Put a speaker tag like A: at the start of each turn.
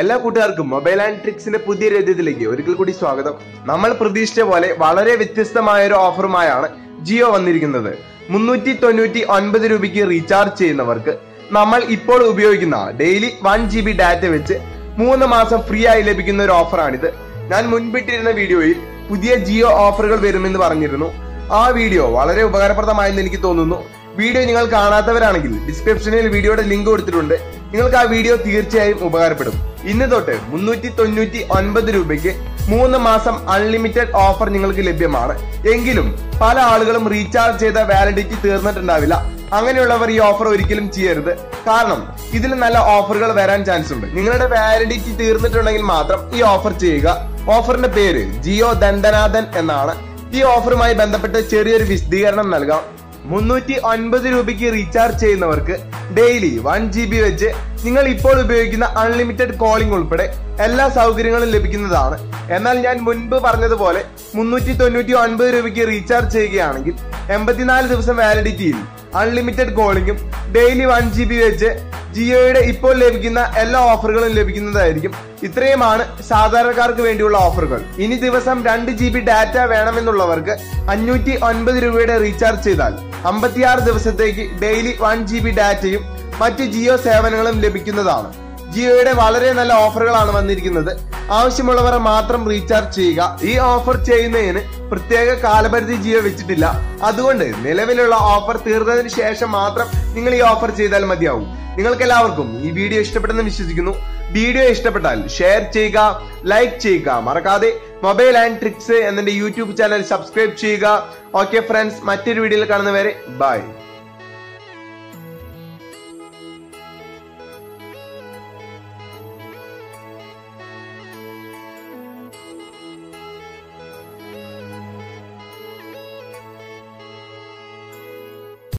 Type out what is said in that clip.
A: എല്ലാ കൂട്ടുകാർക്കും mobile and ട്രിക്സിന്റെ പുതിയ രഥത്തിലേക്ക് ഒരിക്കൽ കൂടി സ്വാഗതം. നമ്മൾ പ്രതീക്ഷിച്ച പോലെ വളരെ വ്യത്യസ്തമായ ഒരു ഓഫറുമായാണ് ജിയോ വന്നിരിക്കുന്നത്. മുന്നൂറ്റി തൊണ്ണൂറ്റി ഒൻപത് രൂപയ്ക്ക് റീചാർജ് ചെയ്യുന്നവർക്ക് നമ്മൾ ഇപ്പോൾ ഉപയോഗിക്കുന്ന daily one G B data വെച്ച് മൂന്ന് മാസം ഫ്രീ ആയി ലഭിക്കുന്ന ഒരു ഓഫറാണിത് ഞാൻ മുൻപിട്ടിരുന്ന വീഡിയോയിൽ പുതിയ ജിയോ ഓഫറുകൾ വരുമെന്ന് പറഞ്ഞിരുന്നു. ആ വീഡിയോ വളരെ ഉപകാരപ്രദമായെന്ന് എനിക്ക് തോന്നുന്നു. വീഡിയോ നിങ്ങൾ കാണാത്തവരാണെങ്കിൽ ഡിസ്ക്രിപ്ഷനിൽ വീഡിയോയുടെ ലിങ്ക് കൊടുത്തിട്ടുണ്ട്. നിങ്ങൾക്ക് ആ വീഡിയോ തീർച്ചയായും ഉപകാരപ്പെടും. ഇന്ന് തൊട്ട് മുന്നൂറ്റി തൊണ്ണൂറ്റി ഒൻപത് രൂപയ്ക്ക് മൂന്ന് മാസം അൺലിമിറ്റഡ് ഓഫർ നിങ്ങൾക്ക് ലഭ്യമാണ്. എങ്കിലും പല ആളുകളും റീചാർജ് ചെയ്ത വാലിഡിറ്റി തീർന്നിട്ടുണ്ടാവില്ല. അങ്ങനെയുള്ളവർ ഈ ഓഫർ ഒരിക്കലും ചെയ്യരുത്. കാരണം ഇതിൽ നല്ല ഓഫറുകൾ വരാൻ ചാൻസ് ഉണ്ട്. നിങ്ങളുടെ വാലിഡിറ്റി തീർന്നിട്ടുണ്ടെങ്കിൽ മാത്രം ഈ ഓഫർ ചെയ്യുക. ഓഫറിന്റെ പേര് ജിയോ ദന്തനാഥൻ എന്നാണ്. ഈ ഓഫറുമായി ബന്ധപ്പെട്ട് ചെറിയൊരു വിശദീകരണം നൽകാം. മുന്നൂറ്റി ഒൻപത് രൂപയ്ക്ക് റീചാർജ് ചെയ്യുന്നവർക്ക് ഡെയിലി വൺ ജി ബി വെച്ച് നിങ്ങൾ ഇപ്പോൾ ഉപയോഗിക്കുന്ന അൺലിമിറ്റഡ് കോളിംഗ് ഉൾപ്പെടെ എല്ലാ സൗകര്യങ്ങളും ലഭിക്കുന്നതാണ്. എന്നാൽ ഞാൻ മുൻപ് പറഞ്ഞതുപോലെ മുന്നൂറ്റി തൊണ്ണൂറ്റി ഒൻപത് രൂപയ്ക്ക് റീചാർജ് ചെയ്യുകയാണെങ്കിൽ എൺപത്തിനാല് ദിവസം വാലിഡിറ്റിയിൽ അൺലിമിറ്റഡ് കോളിംഗും ഡെയിലി വൺ ജി ബി വെച്ച് ജിയോയുടെ ഇപ്പോൾ ലഭിക്കുന്ന എല്ലാ ഓഫറുകളും ലഭിക്കുന്നതായിരിക്കും. ഇത്രയുമാണ് സാധാരണക്കാർക്ക് വേണ്ടിയുള്ള ഓഫറുകൾ ഇനി ദിവസം രണ്ട് ജി ബി ഡാറ്റ വേണമെന്നുള്ളവർക്ക് അഞ്ഞൂറ്റി ഒൻപത് രൂപയുടെ റീചാർജ് ചെയ്താൽ അമ്പത്തിയാറ് ദിവസത്തേക്ക് ഡെയിലി വൺ ജി ബി ഡാറ്റയും മറ്റ് ജിയോ സേവനങ്ങളും ലഭിക്കുന്നതാണ്. ജിയോയുടെ വളരെ നല്ല ഓഫറുകളാണ് വന്നിരിക്കുന്നത്. ആവശ്യമുള്ളവർ മാത്രം റീചാർജ് ചെയ്യുക. ഈ ഓഫർ ചെയ്യുന്നതിന് പ്രത്യേക കാലപരിധി ജിയോ വെച്ചിട്ടില്ല. അതുകൊണ്ട് നിലവിലുള്ള ഓഫർ തീർന്നതിന് ശേഷം മാത്രം നിങ്ങൾ ഈ ഓഫർ ചെയ്താൽ മതിയാവും. നിങ്ങൾക്ക് എല്ലാവർക്കും ഈ വീഡിയോ ഇഷ്ടപ്പെട്ടെന്ന് വിശ്വസിക്കുന്നു. വീഡിയോ ഇഷ്ടപ്പെട്ടാൽ ഷെയർ ചെയ്യുക ലൈക്ക് ചെയ്യുക. മറക്കാതെ മൊബൈൽ ആൻഡ് ട്രിക്സ് എന്നെ യൂട്യൂബ് ചാനൽ സബ്സ്ക്രൈബ് ചെയ്യുക. ഓക്കെ ഫ്രണ്ട്സ് മറ്റൊരു വീഡിയോയിൽ കാണുന്നവരെ ബൈ.